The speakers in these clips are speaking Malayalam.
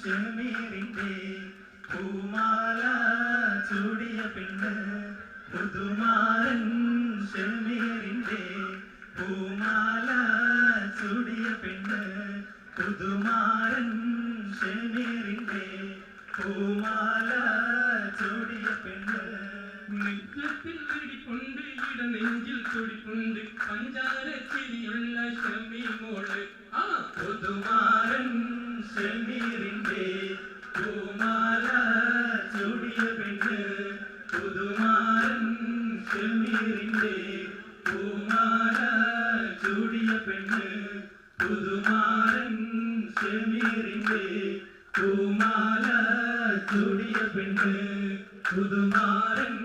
ഷമീറിന്റെ പൂമാല ചൂടിയ പെണ്ണ് പുതുമാരൻ ഷമീറിന്റെ പൂമാല ചൂടിയ പെണ്ണ് പുതുമാരൻ ഷമീറിന്റെ പൂമാല ചൂടിയ പെണ്ണ് നെഞ്ചത്തിൽ പിടിപ്പുണ്ട് ഇട നെഞ്ചിൽ തുടിപ്പുണ്ട് പഞ്ചാര ചിരിയുള്ള ഷമി മോൾ ഷമീറിന്റെ പൂമാല പെണ്ണ് പുതുമാരൻ ഷമീറിന്റെ പെണ്ണ് പുതുമാരൻ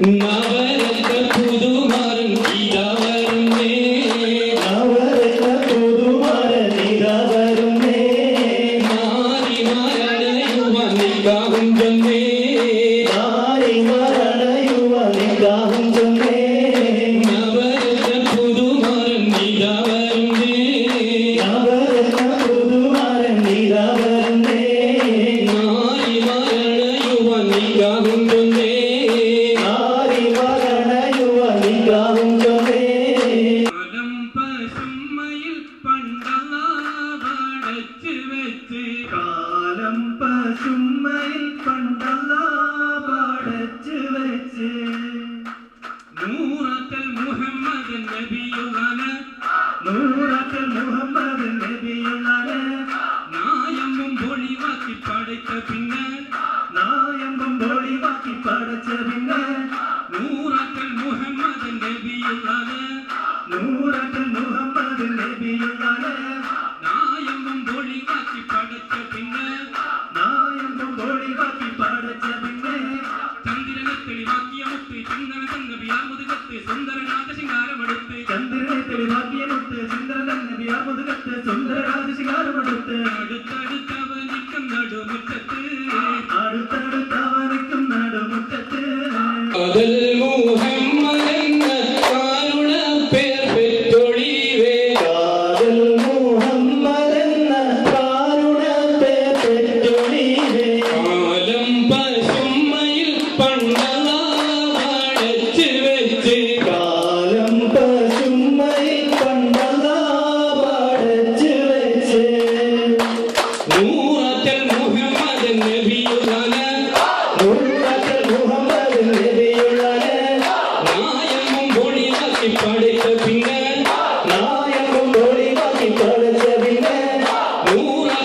Não. വെച്ച് കാലം പശുമ്മയിൽ പണ്ടല്ല പടച്ചു വെച്ച്. നൂറത്തൽ മുഹമ്മദ് നബിയുള്ളന നൂറത്തിൽ മുഹമ്മദ് നബിയുള്ളാണ് നായമ്പും പൊളിവാക്കി പടച്ച പിന്നെ നായമ്പം പൊളിവാക്കി പടച്ച പിന്നെ നൂറത്തൽ മുഹമ്മദ് നബിയുള്ളന നൂറത്തിൽ മുഹമ്മദ് നബിയുള്ളാണ് പടച്ച പിന്നെ പടച്ച പിന്നെ. ചന്ദ്രനെ തെളിവാക്കിയ മുത്ത് ചന്ദ്രൻ തന്നബിയാർ മുതുകത്ത് സുന്ദരനാഥ ശിങ്കാരമെടുത്ത് ചന്ദ്രനെ തെളിവാക്കിയമുത്ത് ചന്ദ്രൻ നബിയാർ മുതുകത്ത് സുന്ദരരാജ ശികാരമെടുത്ത് അടുത്തടുത്തവനിക്കും നടുമുറ്റത്ത്. അടുത്തടുത്തവനിക്കും നടുമുറ്റത്ത്.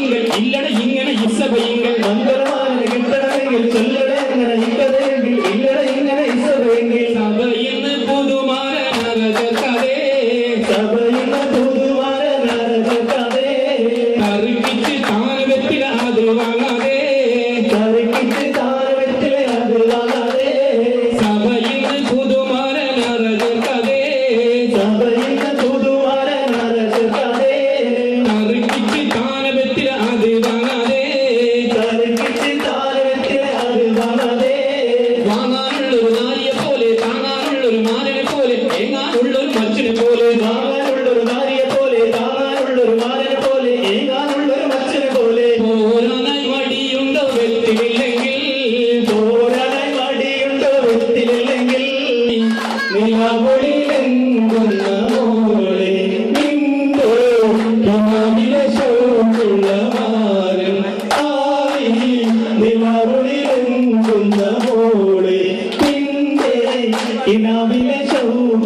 ഇങ്ങൾ ഇല്ലട ഇങ്ങനെ ഇസഭയിങ്ങൾ മംഗളമാനെ കിട്ടണമെങ്കിൽ ചൊല്ലട ഇങ്ങനെ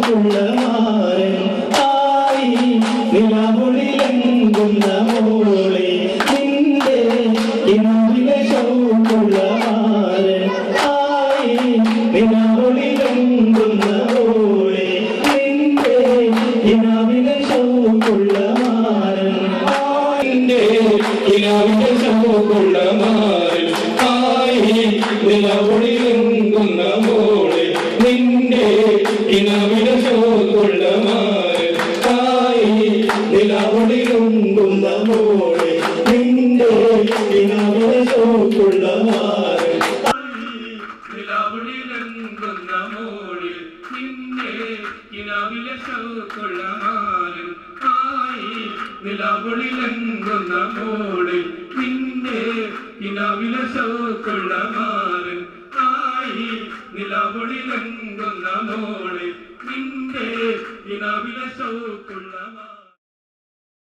ശോകുള്ള ആയി നിലാവൊളിയിലെങ്കുന്ന മോളെ നിന്റെ മാരൻ ആയി നിലാവൊളിയിലെങ്കുന്ന മോളെ നിന്റെ കിനാവിലെ ശോകുള്ള മാരൻ നിന്റെ കിനാവിന്റെ ശോകുള്ള ആയി നിലവിളിലെങ്കുന്ന മോളെ നിന്റെ കിനാവിന്റെ കിനാവിലെ ശോകുള്ള മോളിൽ നിന്നെ കിനാവിലെ ശൗക്കുള്ള മാരൻ ആയി നിലാവുളിലെങ്കുന്ന മോളിൽ നിന്റെ സൗക്കുള്ള